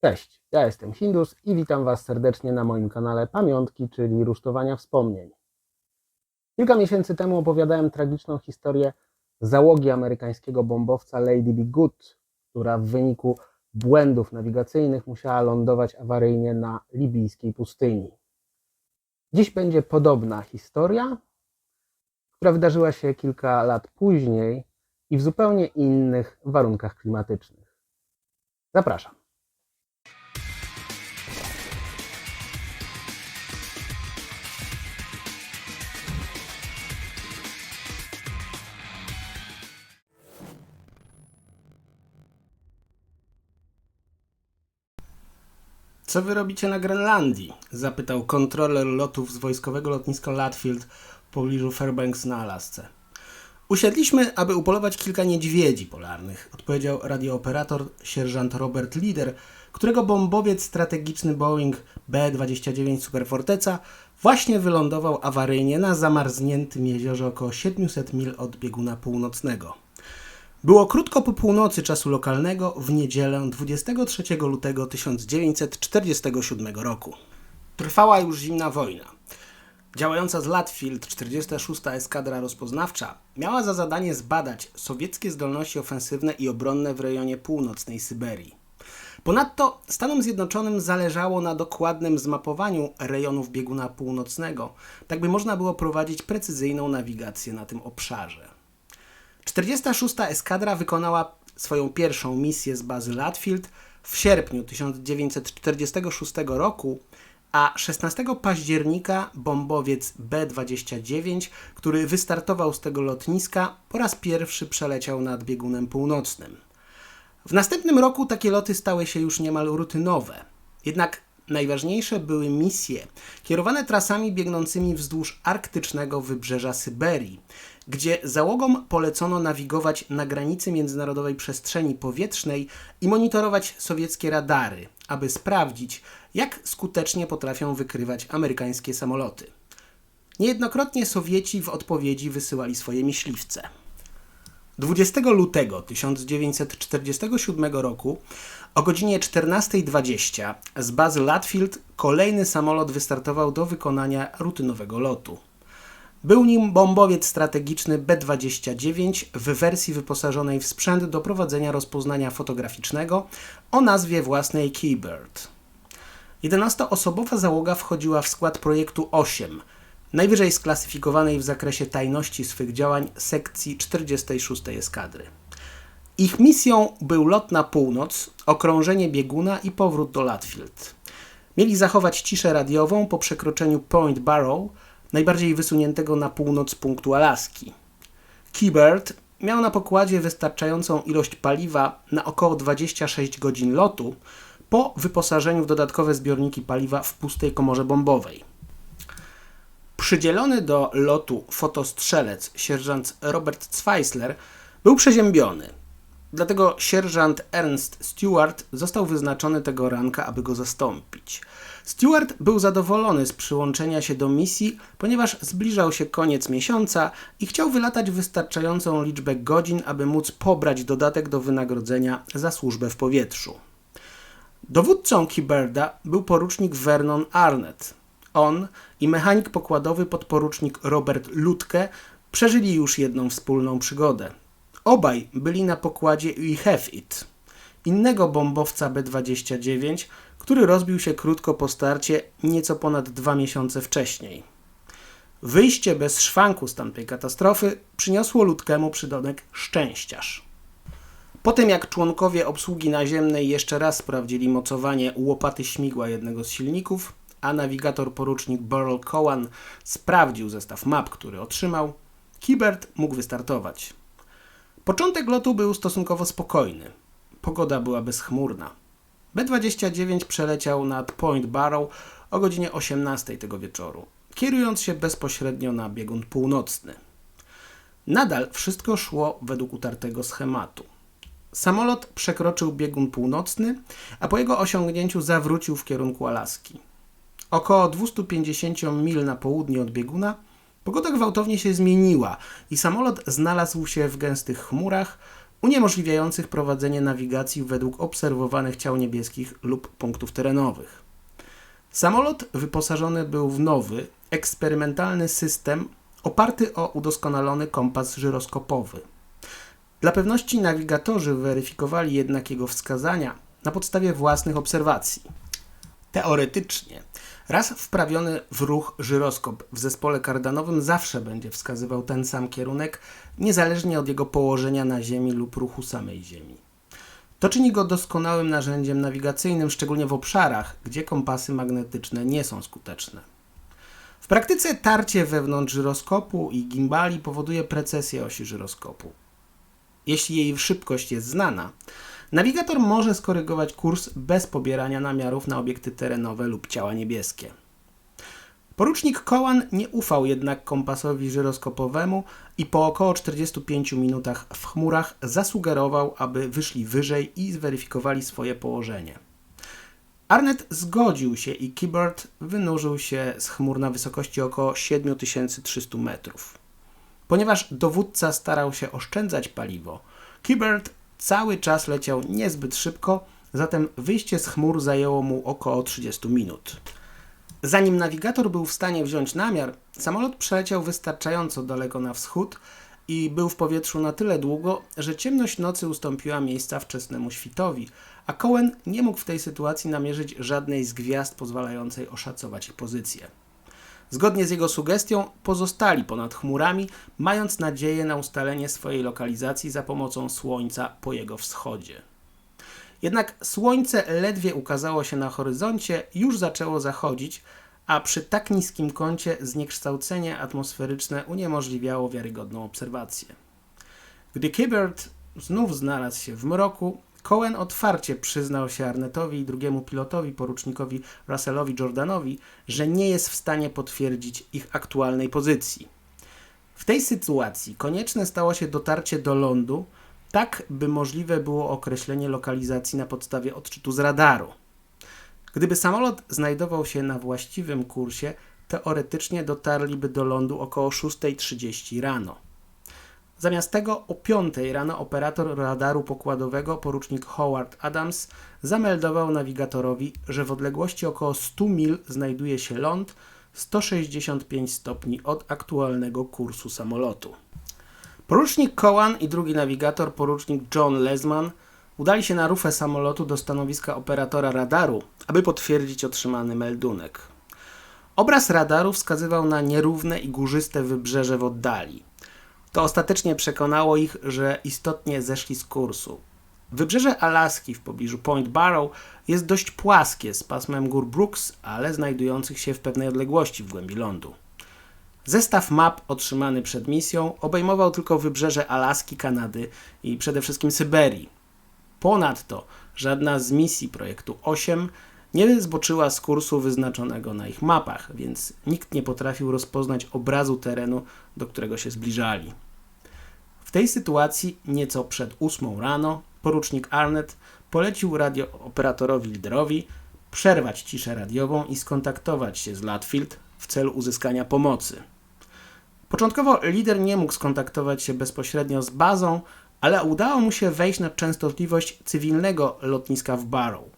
Cześć, ja jestem Hindus i witam Was serdecznie na moim kanale Pamiątki, czyli rusztowania wspomnień. Kilka miesięcy temu opowiadałem tragiczną historię załogi amerykańskiego bombowca Lady Be Good, która w wyniku błędów nawigacyjnych musiała lądować awaryjnie na libijskiej pustyni. Dziś będzie podobna historia, która wydarzyła się kilka lat później i w zupełnie innych warunkach klimatycznych. Zapraszam. Co wy robicie na Grenlandii? Zapytał kontroler lotów z wojskowego lotniska Latfield w pobliżu Fairbanks na Alasce. Usiedliśmy, aby upolować kilka niedźwiedzi polarnych, odpowiedział radiooperator sierżant Robert Leader, którego bombowiec strategiczny Boeing B-29 Superforteca właśnie wylądował awaryjnie na zamarzniętym jeziorze około 700 mil od bieguna północnego. Było krótko po północy czasu lokalnego w niedzielę 23 lutego 1947 roku. Trwała już zimna wojna. Działająca z Latfield 46. Eskadra Rozpoznawcza miała za zadanie zbadać sowieckie zdolności ofensywne i obronne w rejonie północnej Syberii. Ponadto Stanom Zjednoczonym zależało na dokładnym zmapowaniu rejonów bieguna północnego, tak by można było prowadzić precyzyjną nawigację na tym obszarze. 46. Eskadra wykonała swoją pierwszą misję z bazy Latfield w sierpniu 1946 roku, a 16 października bombowiec B-29, który wystartował z tego lotniska, po raz pierwszy przeleciał nad biegunem północnym. W następnym roku takie loty stały się już niemal rutynowe. Jednak najważniejsze były misje kierowane trasami biegnącymi wzdłuż arktycznego wybrzeża Syberii, gdzie załogom polecono nawigować na granicy międzynarodowej przestrzeni powietrznej i monitorować sowieckie radary, aby sprawdzić, jak skutecznie potrafią wykrywać amerykańskie samoloty. Niejednokrotnie Sowieci w odpowiedzi wysyłali swoje myśliwce. 20 lutego 1947 roku o godzinie 14.20 z bazy Latfield kolejny samolot wystartował do wykonania rutynowego lotu. Był nim bombowiec strategiczny B-29 w wersji wyposażonej w sprzęt do prowadzenia rozpoznania fotograficznego o nazwie własnej Keybird. 11-osobowa załoga wchodziła w skład projektu 8, najwyżej sklasyfikowanej w zakresie tajności swych działań sekcji 46 Eskadry. Ich misją był lot na północ, okrążenie bieguna i powrót do Latfield. Mieli zachować ciszę radiową po przekroczeniu Point Barrow, najbardziej wysuniętego na północ punktu Alaski. Keybird miał na pokładzie wystarczającą ilość paliwa na około 26 godzin lotu po wyposażeniu w dodatkowe zbiorniki paliwa w pustej komorze bombowej. Przydzielony do lotu fotostrzelec sierżant Robert Zweisler był przeziębiony. Dlatego sierżant Ernst Stewart został wyznaczony tego ranka, aby go zastąpić. Stewart był zadowolony z przyłączenia się do misji, ponieważ zbliżał się koniec miesiąca i chciał wylatać wystarczającą liczbę godzin, aby móc pobrać dodatek do wynagrodzenia za służbę w powietrzu. Dowódcą Kiberda był porucznik Vernon Arnett. On i mechanik pokładowy podporucznik Robert Lutke przeżyli już jedną wspólną przygodę. Obaj byli na pokładzie We Have It, innego bombowca B-29, który rozbił się krótko po starcie, nieco ponad dwa miesiące wcześniej. Wyjście bez szwanku z tamtej katastrofy przyniosło Lutkemu przydomek szczęściarz. Po tym jak członkowie obsługi naziemnej jeszcze raz sprawdzili mocowanie łopaty śmigła jednego z silników, a nawigator porucznik Burl Cowan sprawdził zestaw map, który otrzymał, Kibert mógł wystartować. Początek lotu był stosunkowo spokojny. Pogoda była bezchmurna. B-29 przeleciał nad Point Barrow o godzinie 18 tego wieczoru, kierując się bezpośrednio na biegun północny. Nadal wszystko szło według utartego schematu. Samolot przekroczył biegun północny, a po jego osiągnięciu zawrócił w kierunku Alaski. Około 250 mil na południe od bieguna pogoda gwałtownie się zmieniła i samolot znalazł się w gęstych chmurach, uniemożliwiających prowadzenie nawigacji według obserwowanych ciał niebieskich lub punktów terenowych. Samolot wyposażony był w nowy, eksperymentalny system oparty o udoskonalony kompas żyroskopowy. Dla pewności nawigatorzy weryfikowali jednak jego wskazania na podstawie własnych obserwacji. Teoretycznie, raz wprawiony w ruch żyroskop w zespole kardanowym zawsze będzie wskazywał ten sam kierunek, niezależnie od jego położenia na Ziemi lub ruchu samej Ziemi. To czyni go doskonałym narzędziem nawigacyjnym, szczególnie w obszarach, gdzie kompasy magnetyczne nie są skuteczne. W praktyce tarcie wewnątrz żyroskopu i gimbali powoduje precesję osi żyroskopu. Jeśli jej szybkość jest znana, nawigator może skorygować kurs bez pobierania namiarów na obiekty terenowe lub ciała niebieskie. Porucznik Cowan nie ufał jednak kompasowi żyroskopowemu i po około 45 minutach w chmurach zasugerował, aby wyszli wyżej i zweryfikowali swoje położenie. Arnett zgodził się i Kibbert wynurzył się z chmur na wysokości około 7300 metrów. Ponieważ dowódca starał się oszczędzać paliwo, Kibbert cały czas leciał niezbyt szybko, zatem wyjście z chmur zajęło mu około 30 minut. Zanim nawigator był w stanie wziąć namiar, samolot przeleciał wystarczająco daleko na wschód i był w powietrzu na tyle długo, że ciemność nocy ustąpiła miejsca wczesnemu świtowi, a Cohen nie mógł w tej sytuacji namierzyć żadnej z gwiazd pozwalającej oszacować ich pozycję. Zgodnie z jego sugestią, pozostali ponad chmurami, mając nadzieję na ustalenie swojej lokalizacji za pomocą słońca po jego wschodzie. Jednak słońce ledwie ukazało się na horyzoncie, już zaczęło zachodzić, a przy tak niskim kącie zniekształcenie atmosferyczne uniemożliwiało wiarygodną obserwację. Gdy Kibbert znów znalazł się w mroku, Cohen otwarcie przyznał się Arnettowi i drugiemu pilotowi, porucznikowi Russellowi Jordanowi, że nie jest w stanie potwierdzić ich aktualnej pozycji. W tej sytuacji konieczne stało się dotarcie do lądu, tak by możliwe było określenie lokalizacji na podstawie odczytu z radaru. Gdyby samolot znajdował się na właściwym kursie, teoretycznie dotarliby do lądu około 6.30 rano. Zamiast tego o 5 rano operator radaru pokładowego, porucznik Howard Adams, zameldował nawigatorowi, że w odległości około 100 mil znajduje się ląd 165 stopni od aktualnego kursu samolotu. Porucznik Cowan i drugi nawigator, porucznik John Lesman, udali się na rufę samolotu do stanowiska operatora radaru, aby potwierdzić otrzymany meldunek. Obraz radaru wskazywał na nierówne i górzyste wybrzeże w oddali. To ostatecznie przekonało ich, że istotnie zeszli z kursu. Wybrzeże Alaski w pobliżu Point Barrow jest dość płaskie z pasmem gór Brooks, ale znajdujących się w pewnej odległości w głębi lądu. Zestaw map otrzymany przed misją obejmował tylko wybrzeże Alaski, Kanady i przede wszystkim Syberii. Ponadto żadna z misji projektu 8 nie zboczyła z kursu wyznaczonego na ich mapach, więc nikt nie potrafił rozpoznać obrazu terenu, do którego się zbliżali. W tej sytuacji, nieco przed 8 rano, porucznik Arnett polecił radiooperatorowi liderowi przerwać ciszę radiową i skontaktować się z Latfield w celu uzyskania pomocy. Początkowo lider nie mógł skontaktować się bezpośrednio z bazą, ale udało mu się wejść na częstotliwość cywilnego lotniska w Barrow.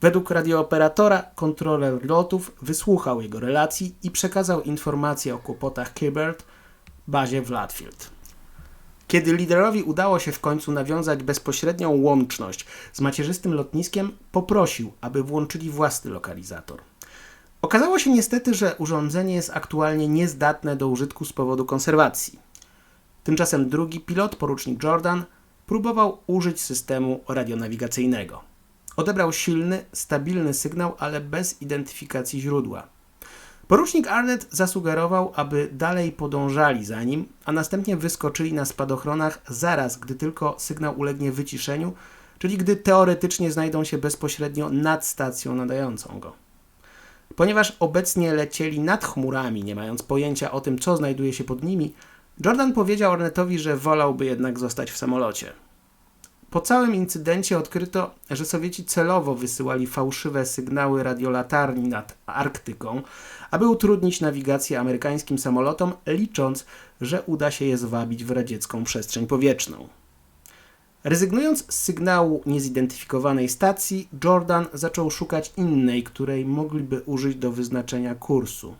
Według radiooperatora kontroler lotów wysłuchał jego relacji i przekazał informacje o kłopotach Kibbert bazie w Latfield. Kiedy liderowi udało się w końcu nawiązać bezpośrednią łączność z macierzystym lotniskiem, poprosił, aby włączyli własny lokalizator. Okazało się niestety, że urządzenie jest aktualnie niezdatne do użytku z powodu konserwacji. Tymczasem drugi pilot, porucznik Jordan, próbował użyć systemu radionawigacyjnego. Odebrał silny, stabilny sygnał, ale bez identyfikacji źródła. Porucznik Arnett zasugerował, aby dalej podążali za nim, a następnie wyskoczyli na spadochronach zaraz, gdy tylko sygnał ulegnie wyciszeniu, czyli gdy teoretycznie znajdą się bezpośrednio nad stacją nadającą go. Ponieważ obecnie lecieli nad chmurami, nie mając pojęcia o tym, co znajduje się pod nimi, Jordan powiedział Arnettowi, że wolałby jednak zostać w samolocie. Po całym incydencie odkryto, że Sowieci celowo wysyłali fałszywe sygnały radiolatarni nad Arktyką, aby utrudnić nawigację amerykańskim samolotom, licząc, że uda się je zwabić w radziecką przestrzeń powietrzną. Rezygnując z sygnału niezidentyfikowanej stacji, Jordan zaczął szukać innej, której mogliby użyć do wyznaczenia kursu.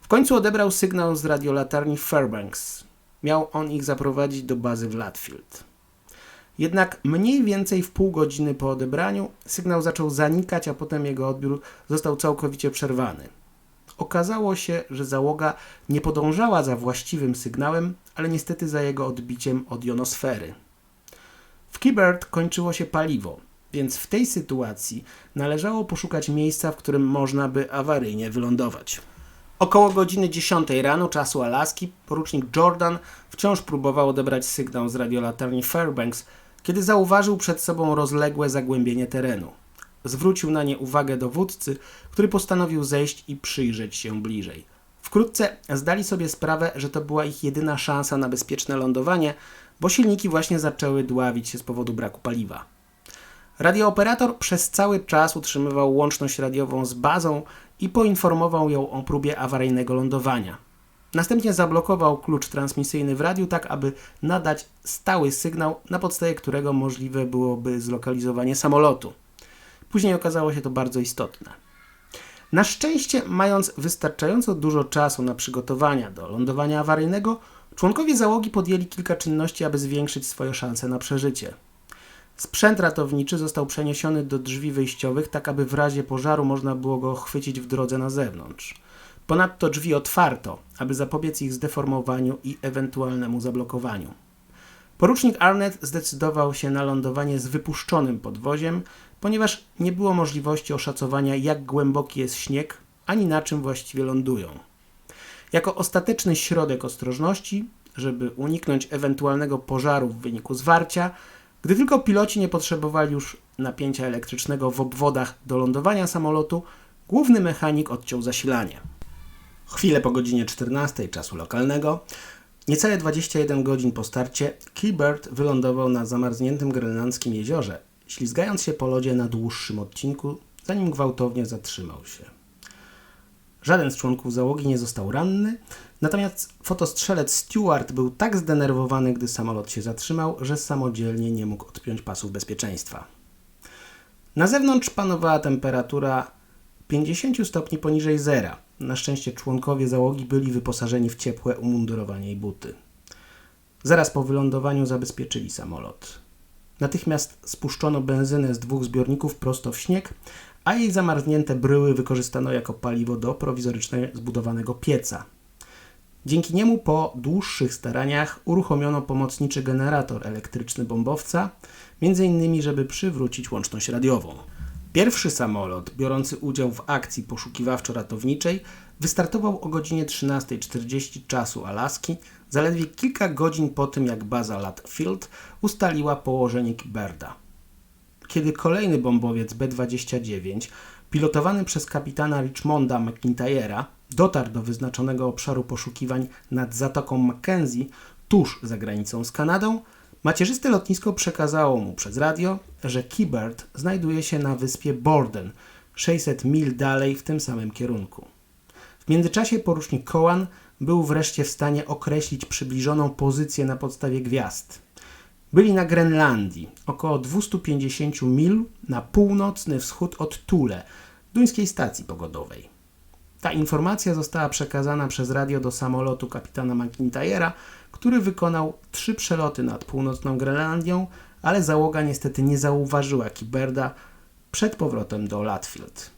W końcu odebrał sygnał z radiolatarni Fairbanks. Miał on ich zaprowadzić do bazy w Latfield. Jednak mniej więcej w pół godziny po odebraniu sygnał zaczął zanikać, a potem jego odbiór został całkowicie przerwany. Okazało się, że załoga nie podążała za właściwym sygnałem, ale niestety za jego odbiciem od jonosfery. W Kibert kończyło się paliwo, więc w tej sytuacji należało poszukać miejsca, w którym można by awaryjnie wylądować. Około godziny 10 rano czasu Alaski porucznik Jordan wciąż próbował odebrać sygnał z radiolatarni Fairbanks, kiedy zauważył przed sobą rozległe zagłębienie terenu. Zwrócił na nie uwagę dowódcy, który postanowił zejść i przyjrzeć się bliżej. Wkrótce zdali sobie sprawę, że to była ich jedyna szansa na bezpieczne lądowanie, bo silniki właśnie zaczęły dławić się z powodu braku paliwa. Radiooperator przez cały czas utrzymywał łączność radiową z bazą i poinformował ją o próbie awaryjnego lądowania. Następnie zablokował klucz transmisyjny w radiu, tak aby nadać stały sygnał, na podstawie którego możliwe byłoby zlokalizowanie samolotu. Później okazało się to bardzo istotne. Na szczęście, mając wystarczająco dużo czasu na przygotowania do lądowania awaryjnego, członkowie załogi podjęli kilka czynności, aby zwiększyć swoje szanse na przeżycie. Sprzęt ratowniczy został przeniesiony do drzwi wyjściowych, tak aby w razie pożaru można było go chwycić w drodze na zewnątrz. Ponadto drzwi otwarto, aby zapobiec ich zdeformowaniu i ewentualnemu zablokowaniu. Porucznik Arnett zdecydował się na lądowanie z wypuszczonym podwoziem, ponieważ nie było możliwości oszacowania, jak głęboki jest śnieg, ani na czym właściwie lądują. Jako ostateczny środek ostrożności, żeby uniknąć ewentualnego pożaru w wyniku zwarcia, gdy tylko piloci nie potrzebowali już napięcia elektrycznego w obwodach do lądowania samolotu, główny mechanik odciął zasilanie. Chwilę po godzinie 14 czasu lokalnego, niecałe 21 godzin po starcie, Keybird wylądował na zamarzniętym grenlandzkim jeziorze, ślizgając się po lodzie na dłuższym odcinku, zanim gwałtownie zatrzymał się. Żaden z członków załogi nie został ranny, natomiast fotostrzelec Stewart był tak zdenerwowany, gdy samolot się zatrzymał, że samodzielnie nie mógł odpiąć pasów bezpieczeństwa. Na zewnątrz panowała temperatura 50 stopni poniżej zera. Na szczęście członkowie załogi byli wyposażeni w ciepłe umundurowanie i buty. Zaraz po wylądowaniu zabezpieczyli samolot. Natychmiast spuszczono benzynę z dwóch zbiorników prosto w śnieg, a jej zamarznięte bryły wykorzystano jako paliwo do prowizorycznie zbudowanego pieca. Dzięki niemu po dłuższych staraniach uruchomiono pomocniczy generator elektryczny bombowca, m.in. żeby przywrócić łączność radiową. Pierwszy samolot biorący udział w akcji poszukiwawczo-ratowniczej wystartował o godzinie 13.40 czasu Alaski, zaledwie kilka godzin po tym jak baza Latfield ustaliła położenie Kiberda. Kiedy kolejny bombowiec B-29, pilotowany przez kapitana Richmonda McIntyre'a, dotarł do wyznaczonego obszaru poszukiwań nad Zatoką Mackenzie, tuż za granicą z Kanadą, macierzyste lotnisko przekazało mu przez radio, że Kibert znajduje się na wyspie Borden, 600 mil dalej w tym samym kierunku. W międzyczasie porucznik Cowan był wreszcie w stanie określić przybliżoną pozycję na podstawie gwiazd. Byli na Grenlandii, około 250 mil na północny wschód od Thule, duńskiej stacji pogodowej. Ta informacja została przekazana przez radio do samolotu kapitana McIntyre'a, który wykonał trzy przeloty nad północną Grenlandią, ale załoga niestety nie zauważyła Kiberda przed powrotem do Latfield.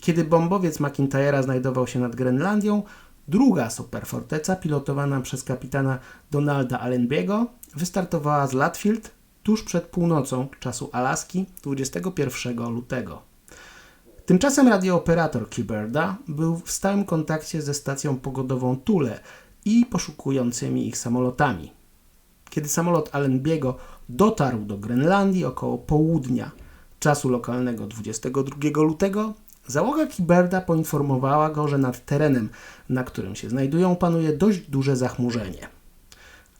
Kiedy bombowiec McIntyre'a znajdował się nad Grenlandią, druga superforteca pilotowana przez kapitana Donalda Allenby'ego wystartowała z Latfield tuż przed północą czasu Alaski 21 lutego. Tymczasem radiooperator Kiberda był w stałym kontakcie ze stacją pogodową Thule i poszukującymi ich samolotami. Kiedy samolot Allenby'ego dotarł do Grenlandii około południa czasu lokalnego 22 lutego, załoga Kiberda poinformowała go, że nad terenem, na którym się znajdują, panuje dość duże zachmurzenie.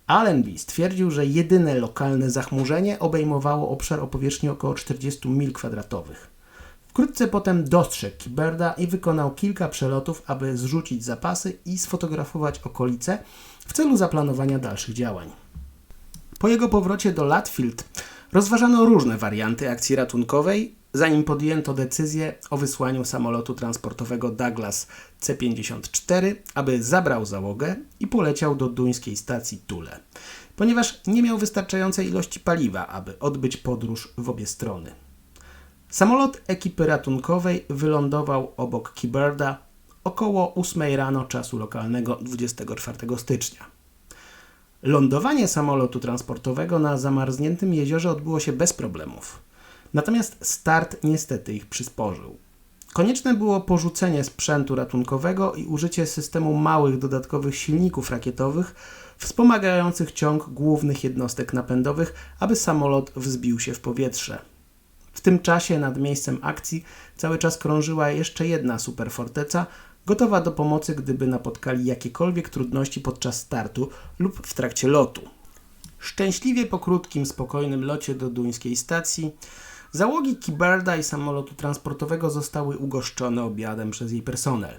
Allenby stwierdził, że jedyne lokalne zachmurzenie obejmowało obszar o powierzchni około 40 mil kwadratowych. Wkrótce potem dostrzegł Kiberda i wykonał kilka przelotów, aby zrzucić zapasy i sfotografować okolice w celu zaplanowania dalszych działań. Po jego powrocie do Latfield rozważano różne warianty akcji ratunkowej, zanim podjęto decyzję o wysłaniu samolotu transportowego Douglas C-54, aby zabrał załogę i poleciał do duńskiej stacji Tule, ponieważ nie miał wystarczającej ilości paliwa, aby odbyć podróż w obie strony. Samolot ekipy ratunkowej wylądował obok Keyberda około 8 rano czasu lokalnego 24 stycznia. Lądowanie samolotu transportowego na zamarzniętym jeziorze odbyło się bez problemów. Natomiast start niestety ich przysporzył. Konieczne było porzucenie sprzętu ratunkowego i użycie systemu małych dodatkowych silników rakietowych wspomagających ciąg głównych jednostek napędowych, aby samolot wzbił się w powietrze. W tym czasie nad miejscem akcji cały czas krążyła jeszcze jedna superforteca, gotowa do pomocy, gdyby napotkali jakiekolwiek trudności podczas startu lub w trakcie lotu. Szczęśliwie po krótkim, spokojnym locie do duńskiej stacji, załogi Kiberda i samolotu transportowego zostały ugoszczone obiadem przez jej personel.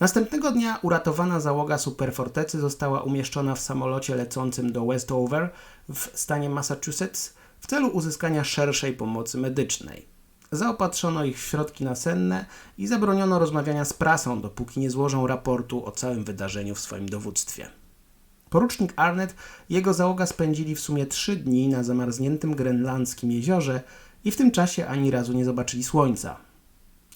Następnego dnia uratowana załoga superfortecy została umieszczona w samolocie lecącym do Westover w stanie Massachusetts w celu uzyskania szerszej pomocy medycznej. Zaopatrzono ich w środki nasenne i zabroniono rozmawiania z prasą, dopóki nie złożą raportu o całym wydarzeniu w swoim dowództwie. Porucznik Arnett i jego załoga spędzili w sumie trzy dni na zamarzniętym grenlandzkim jeziorze i w tym czasie ani razu nie zobaczyli słońca.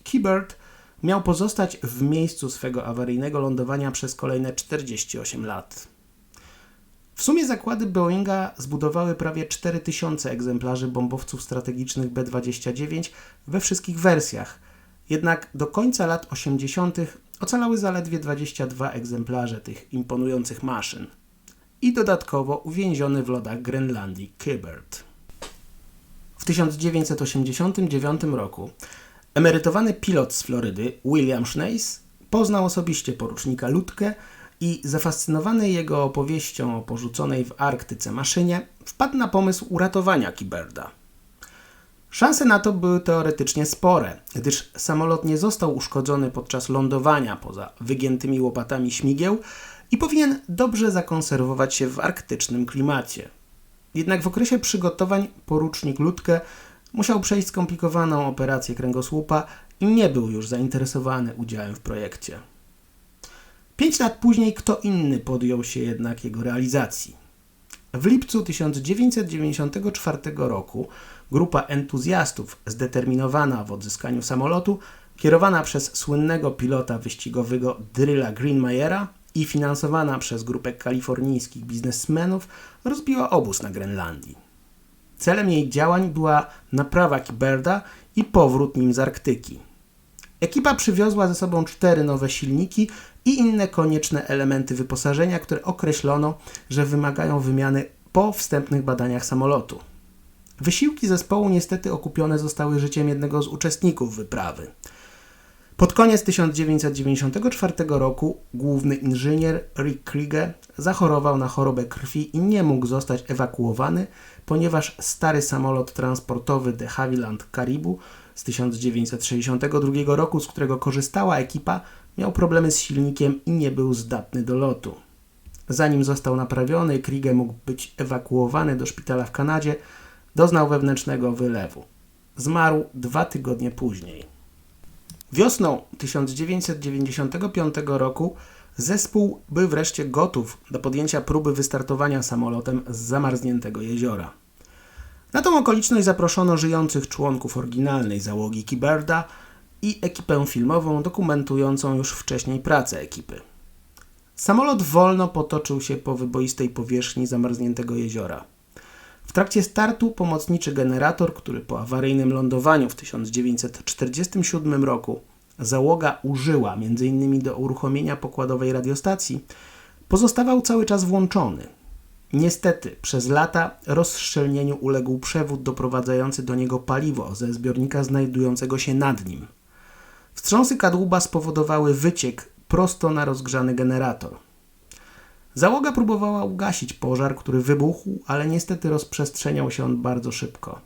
Kibert miał pozostać w miejscu swego awaryjnego lądowania przez kolejne 48 lat. W sumie zakłady Boeinga zbudowały prawie 4000 egzemplarzy bombowców strategicznych B-29 we wszystkich wersjach, jednak do końca lat 80. ocalały zaledwie 22 egzemplarze tych imponujących maszyn i dodatkowo uwięziony w lodach Grenlandii Kybert. W 1989 roku emerytowany pilot z Florydy William Schneis poznał osobiście porucznika Ludkę i zafascynowany jego opowieścią o porzuconej w Arktyce maszynie wpadł na pomysł uratowania Kiberda. Szanse na to były teoretycznie spore, gdyż samolot nie został uszkodzony podczas lądowania poza wygiętymi łopatami śmigieł i powinien dobrze zakonserwować się w arktycznym klimacie. Jednak w okresie przygotowań porucznik Ludke musiał przejść skomplikowaną operację kręgosłupa i nie był już zainteresowany udziałem w projekcie. Pięć lat później kto inny podjął się jednak jego realizacji. W lipcu 1994 roku grupa entuzjastów zdeterminowana w odzyskaniu samolotu, kierowana przez słynnego pilota wyścigowego Drilla Greenmayera i finansowana przez grupę kalifornijskich biznesmenów, rozbiła obóz na Grenlandii. Celem jej działań była naprawa Kiberda i powrót nim z Arktyki. Ekipa przywiozła ze sobą cztery nowe silniki i inne konieczne elementy wyposażenia, które określono, że wymagają wymiany po wstępnych badaniach samolotu. Wysiłki zespołu niestety okupione zostały życiem jednego z uczestników wyprawy. Pod koniec 1994 roku główny inżynier Rick Krieger zachorował na chorobę krwi i nie mógł zostać ewakuowany, ponieważ stary samolot transportowy de Havilland Caribou z 1962 roku, z którego korzystała ekipa, miał problemy z silnikiem i nie był zdatny do lotu. Zanim został naprawiony, Krieger mógł być ewakuowany do szpitala w Kanadzie, doznał wewnętrznego wylewu. Zmarł dwa tygodnie później. Wiosną 1995 roku zespół był wreszcie gotów do podjęcia próby wystartowania samolotem z zamarzniętego jeziora. Na tą okoliczność zaproszono żyjących członków oryginalnej załogi Kiberda i ekipę filmową dokumentującą już wcześniej pracę ekipy. Samolot wolno potoczył się po wyboistej powierzchni zamarzniętego jeziora. W trakcie startu pomocniczy generator, który po awaryjnym lądowaniu w 1947 roku załoga użyła m.in. do uruchomienia pokładowej radiostacji, pozostawał cały czas włączony. Niestety, przez lata rozszczelnieniu uległ przewód doprowadzający do niego paliwo ze zbiornika znajdującego się nad nim. Wstrząsy kadłuba spowodowały wyciek prosto na rozgrzany generator. Załoga próbowała ugasić pożar, który wybuchł, ale niestety rozprzestrzeniał się on bardzo szybko.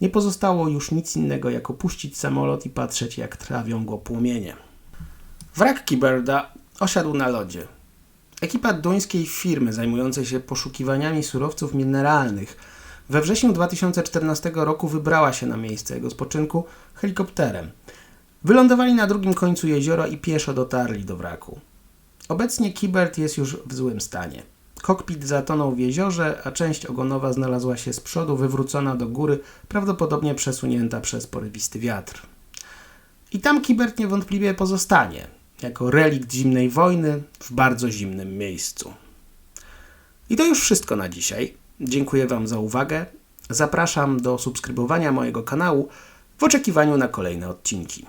Nie pozostało już nic innego, jak opuścić samolot i patrzeć, jak trawią go płomienie. Wrak Kiberda osiadł na lodzie. Ekipa duńskiej firmy zajmującej się poszukiwaniami surowców mineralnych we wrześniu 2014 roku wybrała się na miejsce jego spoczynku helikopterem. Wylądowali na drugim końcu jeziora i pieszo dotarli do wraku. Obecnie Kibert jest już w złym stanie. Kokpit zatonął w jeziorze, a część ogonowa znalazła się z przodu, wywrócona do góry, prawdopodobnie przesunięta przez porywisty wiatr. I tam Kibert niewątpliwie pozostanie, jako relikt zimnej wojny w bardzo zimnym miejscu. I to już wszystko na dzisiaj. Dziękuję Wam za uwagę. Zapraszam do subskrybowania mojego kanału w oczekiwaniu na kolejne odcinki.